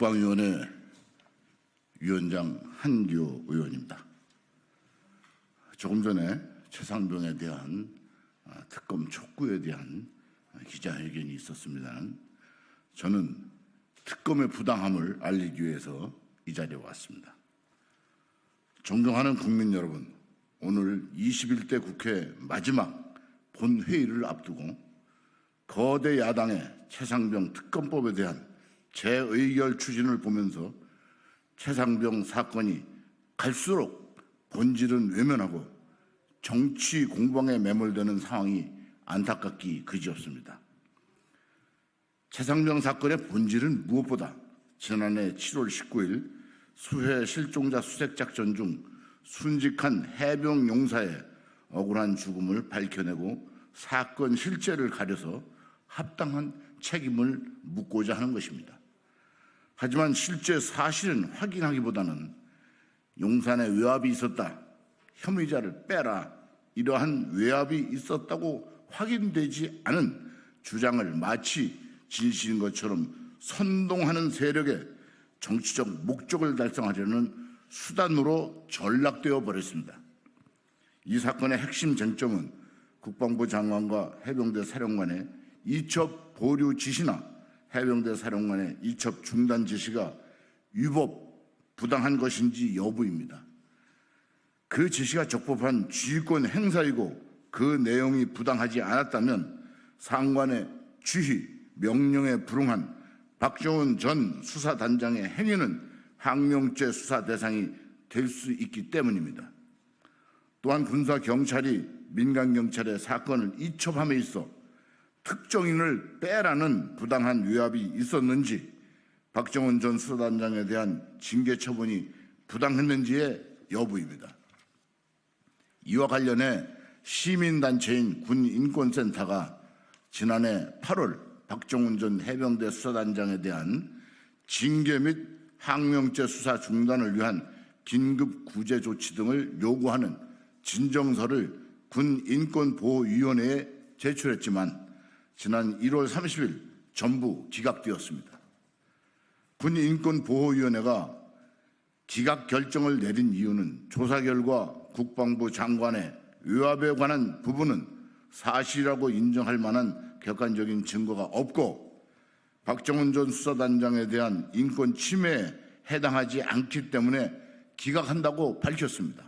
국방위원회 위원장 한기호 의원입니다. 조금 전에 최상병에 대한 아, 특검 촉구에 대한 기자회견이 있었습니다는 저는 특검의 부당함을 알리기 위해서 이 자리에 왔습니다. 존경하는 국민 여러분, 오늘 21대 국회 마지막 본회의를 앞두고 거대 야당의 최상병 특검법에 대한 재의결 추진을 보면서 최상병 사건이 갈수록 본질은 외면하고 정치 공방에 매몰되는 상황이 안타깝기 그지없습니다. 최상병 사건의 본질은 무엇보다 지난해 7월 19일 수해 실종자 수색 작전 중 순직한 해병 용사의 억울한 죽음을 밝혀내고 사건 실체를 가려서 합당한 책임을 묻고자 하는 것입니다. 하지만 실제 사실은 확인하기보다는 용산에 외압이 있었다. 혐의자를 빼라. 이러한 외압이 있었다고 확인되지 않은 주장을 마치 진실인 것처럼 선동하는 세력의 정치적 목적을 달성하려는 수단으로 전락되어 버렸습니다. 이 사건의 핵심 쟁점은 국방부 장관과 해병대 사령관의 이첩 보류 지시나 해병대 사령관의 이첩 중단 지시가 위법 부당한 것인지 여부입니다. 그 지시가 적법한 지휘권 행사이고 그 내용이 부당하지 않았다면 상관의 지휘, 명령에 불응한 박정훈 전 수사단장의 행위는 항명죄 수사 대상이 될 수 있기 때문입니다. 또한 군사 경찰이 민간 경찰의 사건을 이첩함에 있어 특정인을 빼라는 부당한 위압이 있었는지 박정훈 전 수사단장에 대한 징계 처분이 부당했는지의 여부입니다. 이와 관련해 시민단체인 군인권센터가 지난해 8월 박정훈 전 해병대 수사단장에 대한 징계 및 항명죄 수사 중단을 위한 긴급 구제 조치 등을 요구하는 진정서를 군인권보호위원회에 제출했지만 지난 1월 30일 전부 기각되었습니다. 군인권보호위원회가 기각 결정을 내린 이유는 조사 결과 국방부 장관의 외압에 관한 부분은 사실이라고 인정할 만한 객관적인 증거가 없고 박정훈 전 수사단장에 대한 인권 침해에 해당하지 않기 때문에 기각한다고 밝혔습니다.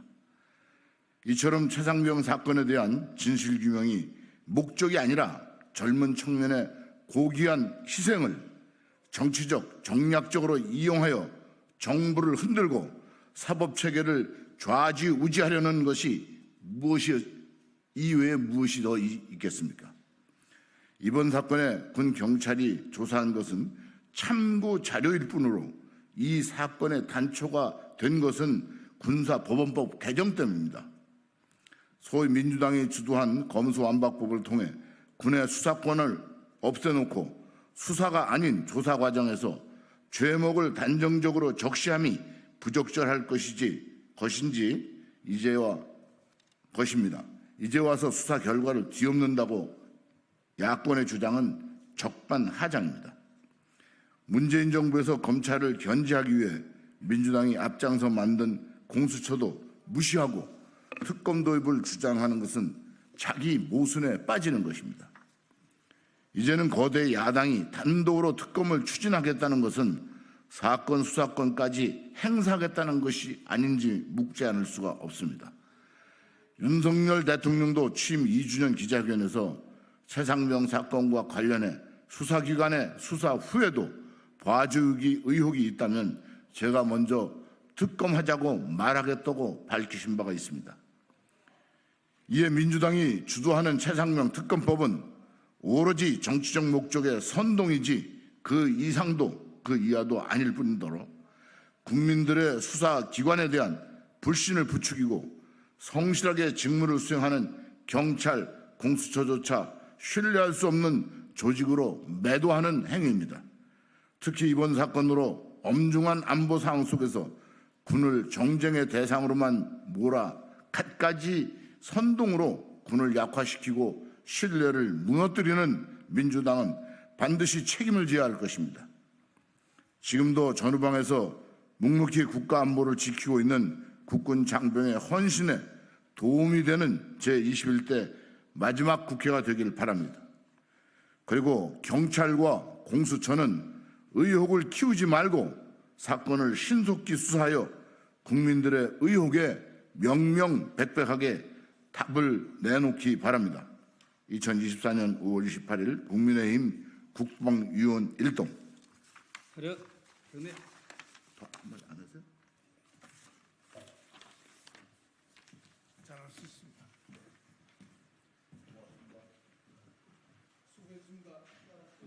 이처럼 최상병 사건에 대한 진실규명이 목적이 아니라 젊은 청년의 고귀한 희생을 정치적, 정략적으로 이용하여 정부를 흔들고 사법 체계를 좌지우지하려는 것이 무엇이 이외에 무엇이 더 있겠습니까? 이번 사건에 군 경찰이 조사한 것은 참고 자료일 뿐으로 이 사건의 단초가 된 것은 군사법원법 개정 때문입니다. 소위 민주당이 주도한 검수완박법을 통해 군의 수사권을 없애놓고 수사가 아닌 조사 과정에서 죄목을 단정적으로 적시함이 부적절할 것이지 것인지 이제와 것입니다. 이제 와서 수사 결과를 뒤엎는다고 야권의 주장은 적반하장입니다. 문재인 정부에서 검찰을 견제하기 위해 민주당이 앞장서 만든 공수처도 무시하고 특검 도입을 주장하는 것은 자기 모순에 빠지는 것입니다. 이제는 거대 야당이 단독으로 특검을 추진하겠다는 것은 사건 수사권까지 행사하겠다는 것이 아닌지 묵지 않을 수가 없습니다. 윤석열 대통령도 취임 2주년 기자회견에서 최상병 사건과 관련해 수사기관의 수사 후에도 봐주기 의혹이 있다면 제가 먼저 특검하자고 말하겠다고 밝히신 바가 있습니다. 이에 민주당이 주도하는 최상명 특검법은 오로지 정치적 목적의 선동이지 그 이상도 그 이하도 아닐 뿐더러 국민들의 수사 기관에 대한 불신을 부추기고 성실하게 직무를 수행하는 경찰, 공수처조차 신뢰할 수 없는 조직으로 매도하는 행위입니다. 특히 이번 사건으로 엄중한 안보 상황 속에서 군을 정쟁의 대상으로만 몰아 갖가지 선동으로 군을 약화시키고 신뢰를 무너뜨리는 민주당은 반드시 책임을 져야 할 것입니다. 지금도 전후방에서 묵묵히 국가 안보를 지키고 있는 국군 장병의 헌신에 도움이 되는 제21대 마지막 국회가 되길 바랍니다. 그리고 경찰과 공수처는 의혹을 키우지 말고 사건을 신속히 수사하여 국민들의 의혹에 명명백백하게 답을 내놓기 바랍니다. 2024년 5월 28일 국민의힘 국방위원 1동. 화력 경례